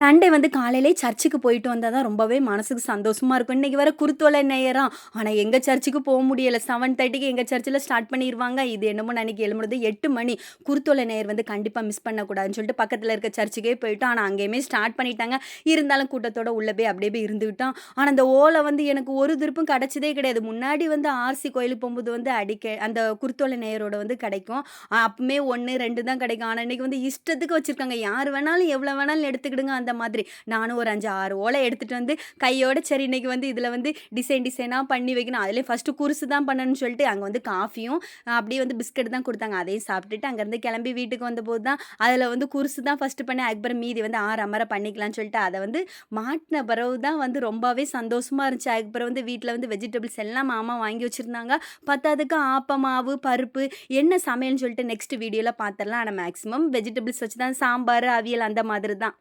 Sunday வந்து காலையிலே சர்ச்சுக்கு போயிட்டு வந்தால் தான் ரொம்பவே மனசுக்கு சந்தோஷமாக இருக்கும். இன்றைக்கி வர குருத்தோலை நேரம். ஆனால் எங்கள் சர்ச்சுக்கு போ முடியல. 7:30க்கு எங்க சர்ச்சில ஸ்டார்ட் பண்ணிடுவாங்க இது என்னமோ அன்றைக்கி அன்னைக்கு எழும்புனது 8 மணி. குருத்தோலை நேயர் வந்து கண்டிப்பாக மிஸ் பண்ணக்கூடாதுன்னு சொல்லிட்டு பக்கத்தில் இருக்க சர்ச்சுக்கே போயிட்டோம். ஆனால் அங்கேயுமே ஸ்டார்ட் பண்ணிட்டாங்க. இருந்தாலும் கூட்டத்தோட உள்ளே போய் அப்படியே போய் இருந்துவிட்டோம். ஆனால் அந்த ஓலை வந்து எனக்கு ஒரு திருப்பும் கிடைச்சதே கிடையாது. முன்னாடி வந்து ஆர்சி கோயிலுக்கு போகும்போது வந்து அடிக்க அந்த குருத்தோலை நேயரோட வந்து கிடைக்கும். அப்பவுமே 1, 2 தான் கிடைக்கும். ஆனால் இன்னைக்கு வந்து இஷ்டத்துக்கு வச்சுருக்காங்க யார் வேணாலும் எவ்வளோ வேணாலும் எடுத்துக்கிடுங்க அந்த மாதிரி. நானும் ஒரு 5, 6 ஓலை எடுத்துகிட்டு வந்து கையோட சரி இன்னைக்கு வந்து இதில் வந்து டிசைன் டிசைனாக பண்ணி வைக்கணும். அதுலேயே ஃபர்ஸ்ட்டு குருசு தான் பண்ணணும்னு சொல்லிட்டு அங்கே வந்து காஃபியும், அப்படியே வந்து பிஸ்கட் தான் கொடுத்தாங்க அதையும் சாப்பிட்டுட்டு அங்கேருந்து கிளம்பி வீட்டுக்கு வந்தபோது தான் அதில் வந்து குருசு தான் ஃபர்ஸ்ட்டு பண்ணேன். அதுக்கப்புறம் மீதி வந்து ஆறு அமர பண்ணிக்கலாம்னு சொல்லிட்டு அதை வந்து மாட்டின பிறவு தான் வந்து ரொம்பவே சந்தோஷமாக இருந்துச்சு. அதுக்கப்புறம் வந்து வீட்டில் வந்து வெஜிடபிள்ஸ் எல்லாம் மாமா வாங்கி வச்சுருந்தாங்க பத்தாதுக்கு ஆப்ப மாவு, பருப்பு என்ன சமையல்னு சொல்லிட்டு நெக்ஸ்ட் வீடியோவில் பார்த்துடலாம் ஆனால் மேக்ஸிமம் வெஜிடபிள்ஸ் வச்சு தான் சாம்பார், அவியல் அந்த மாதிரி தான்.